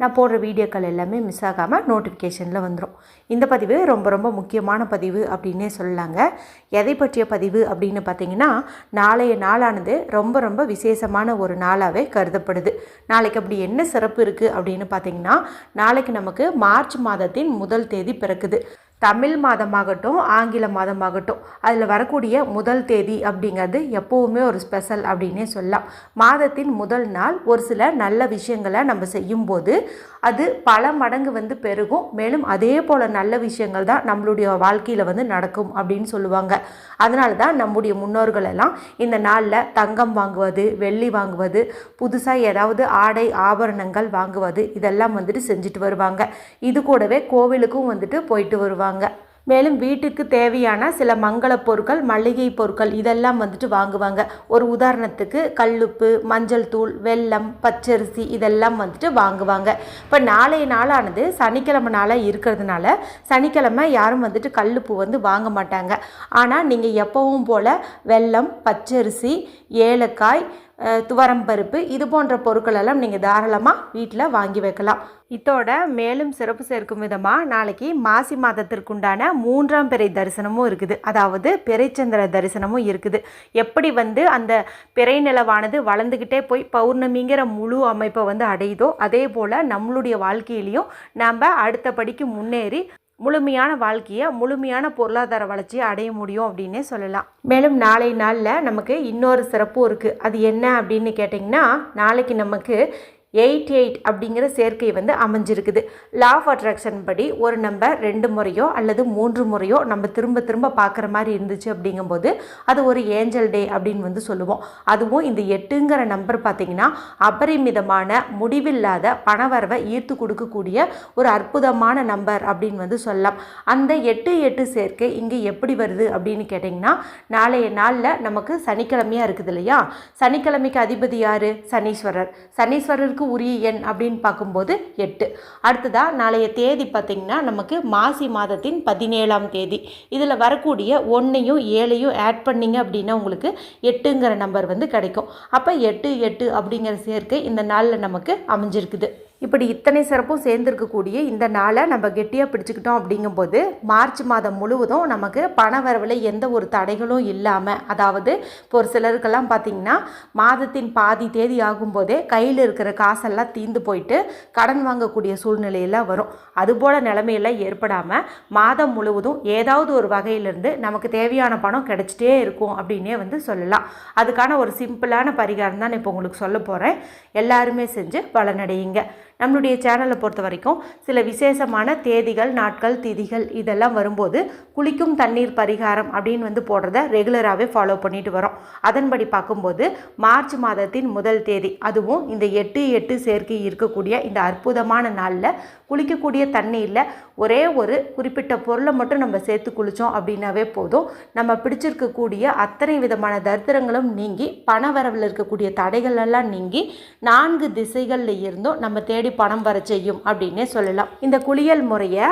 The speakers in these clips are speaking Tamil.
நான் போடுற வீடியோக்கள் எல்லாமே மிஸ் ஆகாமல் நோட்டிஃபிகேஷனில் வந்துடும் இந்த பதிவு ரொம்ப ரொம்ப முக்கியமான பதிவு அப்படின்னே சொல்லலாங்க. எதை பற்றிய பதிவு அப்படின்னு பார்த்தீங்கன்னா நாளைய நாளானது ரொம்ப ரொம்ப விசேஷமான ஒரு நாளாகவே கருதப்படுது. நாளைக்கு அப்படி என்ன சிறப்பு இருக்குது அப்படின்னு பார்த்தீங்கன்னா நாளைக்கு நமக்கு மார்ச் மாதத்தின் முதல் தேதி பிறக்குது. தமிழ் மாதமாகட்டும் ஆங்கில மாதமாகட்டும் அதில் வரக்கூடிய முதல் தேதி அப்படிங்கிறது எப்போவுமே ஒரு ஸ்பெஷல் அப்படின்னே சொல்லலாம். மாதத்தின் முதல் நாள் ஒரு சில நல்ல விஷயங்களை நம்ம செய்யும்போது அது பல மடங்கு வந்து பெருகும். மேலும் அதே போல் நல்ல விஷயங்கள் தான் நம்மளுடைய வாழ்க்கையில் வந்து நடக்கும் அப்படின்னு சொல்லுவாங்க. அதனால தான் நம்முடைய முன்னோர்கள் எல்லாம் இந்த நாளில் தங்கம் வாங்குவது வெள்ளி வாங்குவது புதுசாக ஏதாவது ஆடை ஆபரணங்கள் வாங்குவது இதெல்லாம் வந்துட்டு செஞ்சுட்டு வருவாங்க. இது கூடவே கோவிலுக்கும் வந்துட்டு போயிட்டு வருவாங்க. மேலும் வீட்டுக்கு தேவையான சில மங்கள பொருட்கள் மளிகை பொருட்கள் இதெல்லாம் வந்துட்டு வாங்குவாங்க. ஒரு உதாரணத்துக்கு கல்லுப்பு மஞ்சள் தூள் வெல்லம் பச்சரிசி இதெல்லாம் வந்துட்டு வாங்குவாங்க. இப்போ நாளைய நாளானது சனிக்கிழமை நாளாக இருக்கிறதுனால சனிக்கிழமை யாரும் வந்துட்டு கல்லுப்பு வந்து வாங்க மாட்டாங்க. ஆனால் நீங்கள் எப்பவும் போல் வெல்லம் பச்சரிசி ஏலக்காய் துவரம் பருப்பு இது போன்ற பொருட்களெல்லாம் நீங்கள் தாராளமாக வீட்டில் வாங்கி வைக்கலாம். இதோட மேலும் சிறப்பு சேர்க்கும் விதமாக நாளைக்கு மாசி மாதத்திற்குண்டான மூன்றாம் பிறை தரிசனமும் இருக்குது. அதாவது பிறைச்சந்திர தரிசனமும் இருக்குது. எப்படி வந்து அந்த பிறை நிலவானது வளர்ந்துக்கிட்டே போய் பௌர்ணமிங்கிற முழு அமைப்பை வந்து அடையுதோ அதே போல் நம்மளுடைய வாழ்க்கையிலையும் நம்ம அடுத்த படிக்கு முன்னேறி முழுமையான வாழ்க்கையை முழுமையான பொருளாதார வளர்ச்சியை அடைய முடியும் அப்படின்னே சொல்லலாம். மேலும் நாளை நாளில் நமக்கு இன்னொரு சிறப்பும் இருக்குது அது என்ன அப்படின்னு கேட்டிங்கன்னா நாளைக்கு நமக்கு எயிட் எயிட் அப்படிங்கிற சேர்க்கை வந்து அமைஞ்சிருக்குது. லா ஆஃப் அட்ராக்ஷன் படி ஒரு நம்பர் ரெண்டு முறையோ அல்லது மூன்று முறையோ நம்ம திரும்ப திரும்ப பார்க்குற மாதிரி இருந்துச்சு அப்படிங்கும்போது அது ஒரு ஏஞ்சல் டே அப்படின்னு வந்து சொல்லுவோம். அதுவும் இந்த எட்டுங்கிற நம்பர் பார்த்திங்கன்னா அபரிமிதமான முடிவில்லாத பணவரவை ஈர்த்து கொடுக்கக்கூடிய ஒரு அற்புதமான நம்பர் அப்படின்னு வந்து சொல்லலாம். அந்த எட்டு எட்டு சேர்க்கை இங்கே எப்படி வருது அப்படின்னு கேட்டிங்கன்னா நாளைய நாளில் நமக்கு சனிக்கிழமையாக இருக்குது இல்லையா? சனிக்கிழமைக்கு அதிபதி யார்? சனீஸ்வரர். சனீஸ்வரருக்கு உரிய எண் அப்படின்னு பார்க்கும்போது எட்டு. அடுத்ததாக நாளைய தேதி பார்த்திங்கன்னா நமக்கு மாசி மாதத்தின் பதினேழாம் தேதி. இதில் வரக்கூடிய ஒன்றையும் ஏழையும் ஆட் பண்ணிங்க அப்படின்னா உங்களுக்கு எட்டுங்கிற நம்பர் வந்து கிடைக்கும். அப்போ எட்டு எட்டு அப்படிங்கிற சேர்க்கை இந்த நாளில் நமக்கு அமைஞ்சிருக்குது. இப்படி இத்தனை சிறப்பும் சேர்ந்துருக்கக்கூடிய இந்த நாளை நம்ம கெட்டியாக பிடிச்சிக்கிட்டோம் அப்படிங்கும்போது மார்ச் மாதம் முழுவதும் நமக்கு பண வரவில் எந்த ஒரு தடைகளும் இல்லாமல் அதாவது இப்போ ஒரு சிலருக்கெல்லாம் பார்த்திங்கன்னா மாதத்தின் பாதி தேதி ஆகும்போதே கையில் இருக்கிற காசெல்லாம் தீந்து போயிட்டு கடன் வாங்கக்கூடிய சூழ்நிலையெல்லாம் வரும். அதுபோல் நிலைமையெல்லாம் ஏற்படாமல் மாதம் முழுவதும் ஏதாவது ஒரு வகையிலிருந்து நமக்கு தேவையான பணம் கிடைச்சிட்டே இருக்கும் அப்படின்னே வந்து சொல்லலாம். அதுக்கான ஒரு சிம்பிளான பரிகாரம் தான் இப்போ உங்களுக்கு சொல்ல போகிறேன் எல்லாருமே செஞ்சு பலனடையுங்க. நம்மளுடைய சேனலை பொறுத்த வரைக்கும் சில விசேஷமான தேதிகள் நாட்கள் திதிகள் இதெல்லாம் வரும்போது குளிக்கும் தண்ணீர் பரிகாரம் அப்படின்னு வந்து போடுறத ரெகுலராகவே ஃபாலோ பண்ணிட்டு வரோம். அதன்படி பார்க்கும்போது மார்ச் மாதத்தின் முதல் தேதி அதுவும் இந்த எட்டு எட்டு சேர்க்கை இருக்கக்கூடிய இந்த அற்புதமான நாளில் குளிக்கக்கூடிய தண்ணீரில் ஒரே ஒரு குறிப்பிட்ட பொருளை மட்டும் நம்ம சேர்த்து குளித்தோம் அப்படின்னாவே போதும். நம்ம பிடிச்சிருக்கக்கூடிய அத்தனை விதமான தரித்திரங்களும் நீங்கி பண வரவில் இருக்கக்கூடிய தடைகள் எல்லாம் நீங்கி நான்கு திசைகளில் இருந்தும் நம்ம தேடி பணம் வர செய்யும் அப்படின்னே சொல்லலாம். இந்த குளியல் முறையை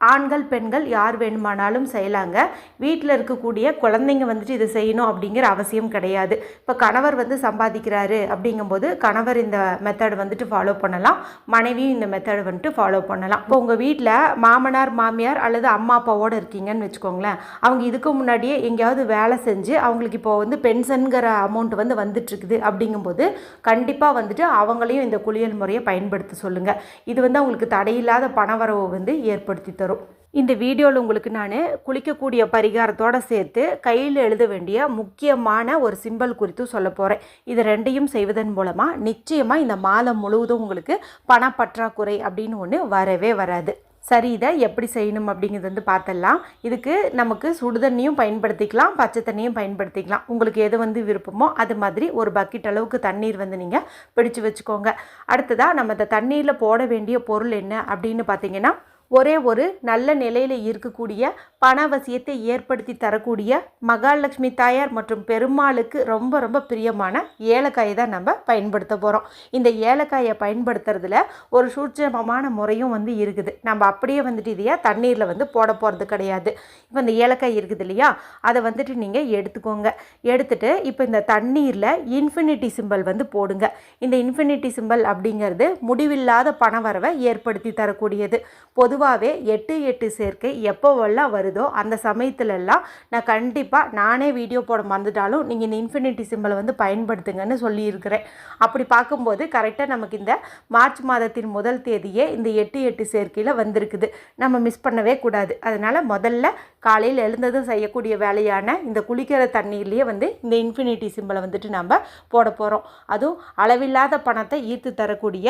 ஆண்கள் பெண்கள் யார் வேணுமானாலும் செய்யலாங்க. வீட்டில் இருக்கக்கூடிய குழந்தைங்க வந்துட்டு இதை செய்யணும் அப்படிங்கிற அவசியம் கிடையாது. இப்போ கணவர் வந்து சம்பாதிக்கிறாரு அப்படிங்கும்போது கணவர் இந்த மெத்தடு வந்துட்டு ஃபாலோ பண்ணலாம். மனைவியும் இந்த மெத்தடு வந்துட்டு ஃபாலோ பண்ணலாம். இப்போ உங்கள் வீட்டில் மாமனார் மாமியார் அல்லது அம்மா அப்பாவோடு இருக்கீங்கன்னு வச்சுக்கோங்களேன். அவங்க இதுக்கு முன்னாடியே எங்கேயாவது வேலை செஞ்சு அவங்களுக்கு இப்போ வந்து பென்ஷனுங்கிற அமௌண்ட் வந்து வந்துட்டுருக்குது அப்படிங்கும்போது கண்டிப்பாக வந்துட்டு அவங்களையும் இந்த குளியல் முறையை பயன்படுத்த சொல்லுங்கள் இது வந்து அவங்களுக்கு தடையில்லாத பணவரவு வந்து ஏற்படுத்தி தரும். இந்த வீடியோவில் உங்களுக்கு நான் குளிக்கக்கூடிய பரிகாரத்தோடு சேர்த்து கையில் எழுத வேண்டிய முக்கியமான ஒரு சிம்பல் குறித்து சொல்ல போகிறேன் இது ரெண்டையும் செய்வதன் மூலமாக நிச்சயமாக இந்த மாதம் முழுவதும் உங்களுக்கு பணப்பற்றாக்குறை அப்படின்னு ஒன்று வரவே வராது. சரி இதை எப்படி செய்யணும் அப்படிங்கிறது வந்து பார்த்துடலாம் இதுக்கு நமக்கு சுடுதண்ணியும் பயன்படுத்திக்கலாம் பச்சை தண்ணியும் பயன்படுத்திக்கலாம். உங்களுக்கு எது வந்து விருப்பமோ அது மாதிரி ஒரு பக்கெட் அளவுக்கு தண்ணீர் வந்து நீங்கள் பிடிச்சு வச்சுக்கோங்க. அடுத்ததாக நம்ம இந்த தண்ணீரில் போட வேண்டிய பொருள் என்ன அப்படின்னு பார்த்தீங்கன்னா ஒரே ஒரு நல்ல நிலையில் இருக்கக்கூடிய பணவசியத்தை ஏற்படுத்தி தரக்கூடிய மகாலட்சுமி தாயார் மற்றும் பெருமாளுக்கு ரொம்ப ரொம்ப பிரியமான ஏலக்காயை தான் நம்ம பயன்படுத்த போகிறோம் இந்த ஏலக்காயை பயன்படுத்துறதுல ஒரு சூட்சமமான முறையும் வந்து இருக்குது. நம்ம அப்படியே வந்துட்டு இதையா தண்ணீரில் வந்து போட போகிறது கிடையாது. இப்போ இந்த ஏலக்காய் இருக்குது இல்லையா? அதை வந்துட்டு நீங்கள் எடுத்துக்கோங்க. எடுத்துட்டு இப்போ இந்த தண்ணீரில் இன்ஃபினிட்டி சிம்பல் வந்து போடுங்க. இந்த இன்ஃபினிட்டி சிம்பல் அப்படிங்கிறது முடிவில்லாத பணவரவை ஏற்படுத்தி தரக்கூடியது. பொதுவாகவே எட்டு எட்டு சேர்க்கை எப்போவெல்லாம் வருதோ அந்த சமயத்துலலாம் நான் கண்டிப்பாக நானே வீடியோ போட மறந்துட்டாலும் நீங்கள் இந்த இன்ஃபினிட்டி சிம்பிளை வந்து பயன்படுத்துங்கன்னு சொல்லியிருக்கிறேன். அப்படி பார்க்கும்போது கரெக்டாக நமக்கு இந்த மார்ச் மாதத்தின் முதல் தேதியே இந்த எட்டு எட்டு சேர்க்கையில் வந்திருக்குது. நம்ம மிஸ் பண்ணவே கூடாது. அதனால் முதல்ல காலையில் எழுந்ததும் செய்யக்கூடிய வேலையான இந்த குளிக்கிற தண்ணீர்லேயே வந்து இந்த இன்ஃபினிட்டி சிம்பிளை வந்துட்டு நம்ம போட போகிறோம் அதுவும் அளவில்லாத பணத்தை ஈர்த்து தரக்கூடிய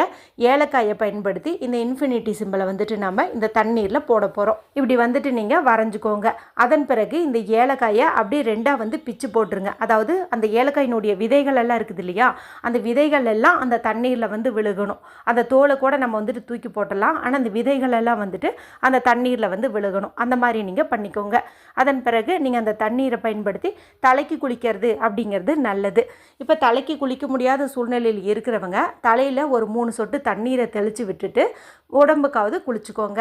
ஏலக்காயை பயன்படுத்தி இந்த இன்ஃபினிட்டி சிம்பிளை வந்துட்டு நம்ம இந்த தண்ணீரில் போட போகிறோம் இப்படி வந்துட்டு நீங்கள் வரைஞ்சிக்கோங்க. அதன் பிறகு இந்த ஏலக்காயை அப்படியே ரெண்டாக வந்து பிச்சு போட்டுருங்க. அதாவது அந்த ஏலக்காயினுடைய விதைகள் எல்லாம் இருக்குது இல்லையா? அந்த விதைகள் எல்லாம் அந்த தண்ணீரில் வந்து விழுகணும். அந்த தோலை கூட நம்ம வந்துட்டு தூக்கி போட்டலாம் ஆனால் அந்த விதைகள் எல்லாம் வந்துட்டு அந்த தண்ணீரில் வந்து விழுகணும். அந்த மாதிரி நீங்கள் பண்ணிக்கோங்க. அதன் பிறகு நீங்கள் அந்த தண்ணீரை பயன்படுத்தி தலைக்கு குளிக்கிறது அப்படிங்கிறது நல்லது. இப்போ தலைக்கு குளிக்க முடியாத சூழ்நிலையில் இருக்கிறவங்க தலையில் ஒரு மூணு சொட்டு தண்ணீரை தெளித்து விட்டுட்டு உடம்புக்காவது குளிச்சுக்கோங்க.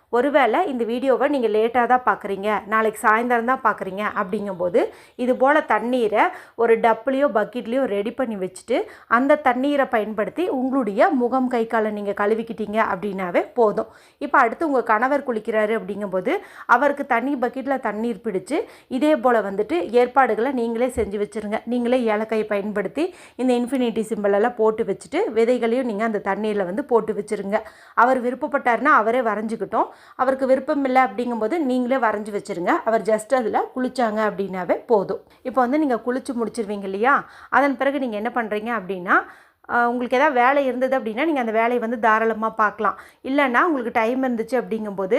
ஒருவேளை இந்த வீடியோவை நீங்கள் லேட்டாக தான் பார்க்குறீங்க நாளைக்கு சாயந்தரம் தான் பார்க்குறீங்க அப்படிங்கும்போது இது போல் தண்ணீரை ஒரு டப்புலேயோ பக்கெட்லேயோ ரெடி பண்ணி வச்சுட்டு அந்த தண்ணீரை பயன்படுத்தி உங்களுடைய முகம் கை காலை நீங்கள் கழுவிக்கிட்டீங்க அப்படின்னாவே போதும். இப்போ அடுத்து உங்கள் கணவர் குளிக்கிறாரு அப்படிங்கும்போது அவருக்கு தண்ணி பக்கெட்டில் தண்ணீர் பிடிச்சு இதே போல் வந்துட்டு ஏற்பாடுகளை நீங்களே செஞ்சு வச்சுருங்க. நீங்களே ஏலக்காயை பயன்படுத்தி இந்த இன்ஃபினிட்டி சிம்பிளெல்லாம் போட்டு வச்சுட்டு விதைகளையும் நீங்கள் அந்த தண்ணீரில் வந்து போட்டு வச்சுருங்க. அவர் விருப்பப்பட்டாருன்னா அவரே வரைஞ்சிக்கிட்டோம். அவருக்கு விருப்பம் இல்லை அப்படிங்கும்போது நீங்களே வரைஞ்சி வச்சுருங்க. அவர் ஜஸ்ட் அதில் குளிச்சாங்க அப்படின்னாவே போதும். இப்போ வந்து நீங்கள் குளித்து முடிச்சிருவீங்க இல்லையா? அதன் பிறகு நீங்கள் என்ன பண்ணுறீங்க அப்படின்னா உங்களுக்கு எதாவது வேலை இருந்தது அப்படின்னா நீங்கள் அந்த வேலையை வந்து தாராளமாக பார்க்கலாம். இல்லைன்னா உங்களுக்கு டைம் இருந்துச்சு அப்படிங்கும்போது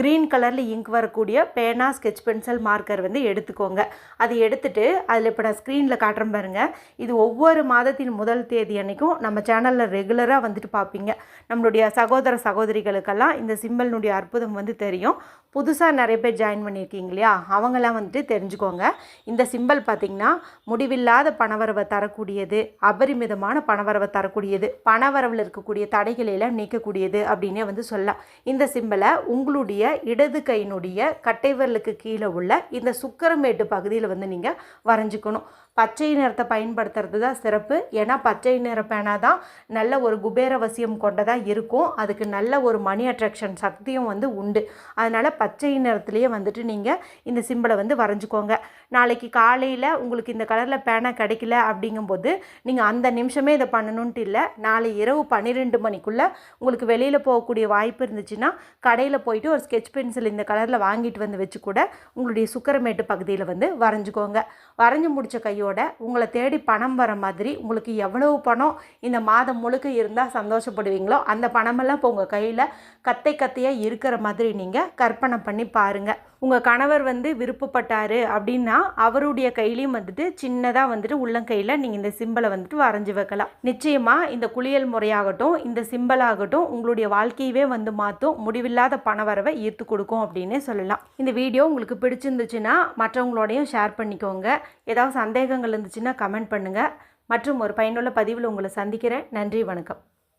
க்ரீன் கலரில் இங்க் வரக்கூடிய பேனா ஸ்கெட்ச் பென்சில் மார்க்கர் வந்து எடுத்துக்கோங்க. அதை எடுத்துட்டு அதில் இப்போ நான் ஸ்க்ரீனில் காட்டுறேன் பாருங்கள் இது ஒவ்வொரு மாதத்தின் முதல் தேதி அன்னைக்கும் நம்ம சேனலில் ரெகுலராக வந்துட்டு பார்ப்பீங்க. நம்மளுடைய சகோதர சகோதரிகளுக்கெல்லாம் இந்த சிம்பிள்னுடைய அற்புதம் வந்து தெரியும். புதுசாக நிறைய பேர் ஜாயின் பண்ணியிருக்கீங்க இல்லையா? அவங்களாம் வந்துட்டு தெரிஞ்சுக்கோங்க. இந்த சிம்பல் பார்த்திங்கன்னா முடிவில்லாத பணவரவை தரக்கூடியது அபரிமிதமான பணவரவை தரக்கூடியது பணவரவில் இருக்கக்கூடிய தடைகளை எல்லாம் நீக்கக்கூடியது அப்படின்னே வந்து சொல்லலாம். இந்த சிம்பலை உங்களுடைய இடது கையினுடைய கட்டை விரலுக்கு கீழே உள்ள இந்த சுக்கரமேட்டு பகுதியில் வந்து நீங்கள் வரைஞ்சிக்கணும். பச்சை நிறத்தை பயன்படுத்துறது தான் சிறப்பு. ஏன்னா பச்சை நிற பேனா தான் நல்ல ஒரு குபேரவசியம் கொண்டதாக இருக்கும். அதுக்கு நல்ல ஒரு மணி அட்ராக்ஷன் சக்தியும் வந்து உண்டு. அதனால் பச்சை நிறத்துலேயே வந்துட்டு நீங்கள் இந்த சிம்பிளை வந்து வரைஞ்சிக்கோங்க. நாளைக்கு காலையில் உங்களுக்கு இந்த கலரில் பேனா கிடைக்கல அப்படிங்கும்போது நீங்கள் அந்த நிமிஷமே இதை பண்ணணுன்ட்டு இல்லை. நாளை இரவு பன்னிரெண்டு மணிக்குள்ளே உங்களுக்கு வெளியில் போகக்கூடிய வாய்ப்பு இருந்துச்சுன்னா கடையில் போயிட்டு ஒரு ஸ்கெட்ச் பென்சில் இந்த கலரில் வாங்கிட்டு வந்து வச்சு கூட உங்களுடைய சுக்கரமேட்டு பகுதியில் வந்து வரைஞ்சிக்கோங்க. வரைஞ்சி முடித்த கையோட உங்களை தேடி பணம் வர மாதிரி உங்களுக்கு எவ்வளவு பணம் இந்த மாதம் முழுக்க இருந்தால் சந்தோஷப்படுவீங்களோ அந்த பணமெல்லாம் இப்போ உங்கள் கையில் கத்தை கத்தையாக இருக்கிற மாதிரி நீங்கள் கற்பனை பண்ணி பாருங்கள் உங்கள் கணவர் வந்து விருப்பப்பட்டார் அப்படின்னா அவருடைய கையிலையும் வந்துட்டு சின்னதாக வந்துட்டு உள்ளங்கையில் நீங்கள் இந்த சிம்பலை வந்துட்டு வரைஞ்சி வைக்கலாம். நிச்சயமாக இந்த குளியல் முறையாகட்டும் இந்த சிம்பலாகட்டும் உங்களுடைய வாழ்க்கையவே வந்து மாற்றும் முடிவில்லாத பணவரவை ஈர்த்து கொடுக்கும் அப்படின்னே சொல்லலாம். இந்த வீடியோ உங்களுக்கு பிடிச்சிருந்துச்சுன்னா மற்றவங்களோடையும் ஷேர் பண்ணிக்கோங்க. ஏதாவது சந்தேகங்கள் இருந்துச்சுன்னா கமெண்ட் பண்ணுங்கள் மற்றும் ஒரு பயனுள்ள பதிவில் உங்களை சந்திக்கிறேன். நன்றி வணக்கம்.